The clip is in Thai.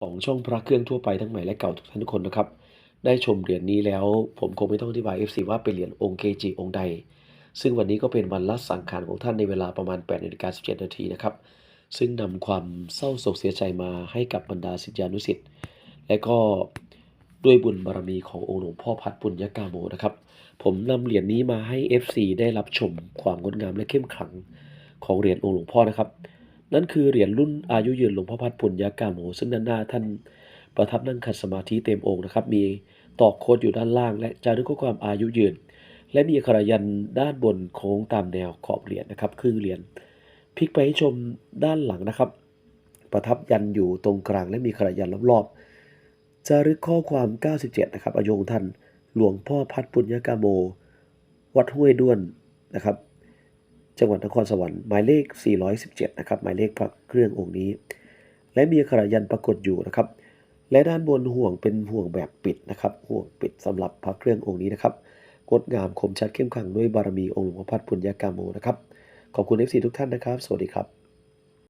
ของช่องพระเครื่องทั่วไปทั้งใหม่และเก่าทุกท่านทุกคนนะครับ ได้ชมเหรียญนี้แล้วผมคงไม่ต้องอธิบาย FC ว่าเป็นเหรียญองค์เกจิองค์ใด ซึ่งวันนี้ก็เป็นวันละสังขารของท่านในเวลาประมาณ8นาฬิกา17นาทีนะครับ ซึ่งนำความเศร้าโศกเสียใจมาให้กับบรรดาศิษยานุศิษย์และก็ด้วยบุญบารมีขององค์หลวงพ่อพัดปุญญกาโมนะครับ ผมนำเหรียญนี้มาให้ FC ได้รับชมความงดงามและเข้มขลังของเหรียญองค์หลวงพ่อนะครับ นั่นคือเหรียญรุ่นอายุยืนหลวงพ่อพัดปุญญากาโมซึ่งด้านหน้าท่านประทับนั่งขัดสมาธิเต็มองค์นะครับ มีตอกโคดอยู่ด้านล่าง และจารึกข้อความอายุยืน และมีอักขรยันด้านบนโค้งตามแนวขอบเหรียญนะครับครึ่งเหรียญพลิกไปให้ชมด้านหลังนะครับ ประทับยันอยู่ตรงกลางและมีขระยันรอบๆจารึกข้อความ 97 นะครับอายุของท่านหลวงพ่อพัดปุญญากาโม วัดห้วยด้วนนะครับ จังหวัดนครสวรรค์หมายเลข 417 นะครับ หมายเลขพระเครื่ององค์นี้ และมีอักขรยันปรากฏอยู่นะครับ และด้านบนห่วงเป็นห่วงแบบปิดนะครับ ห่วงปิดสำหรับพระเครื่ององค์นี้นะครับงดงามคมชัดเข้มขังด้วยบารมีองค์หลวงพ่อพัดปุญญากามโมนะครับ ขอบคุณ FC ทุกท่านนะครับ สวัสดีครับ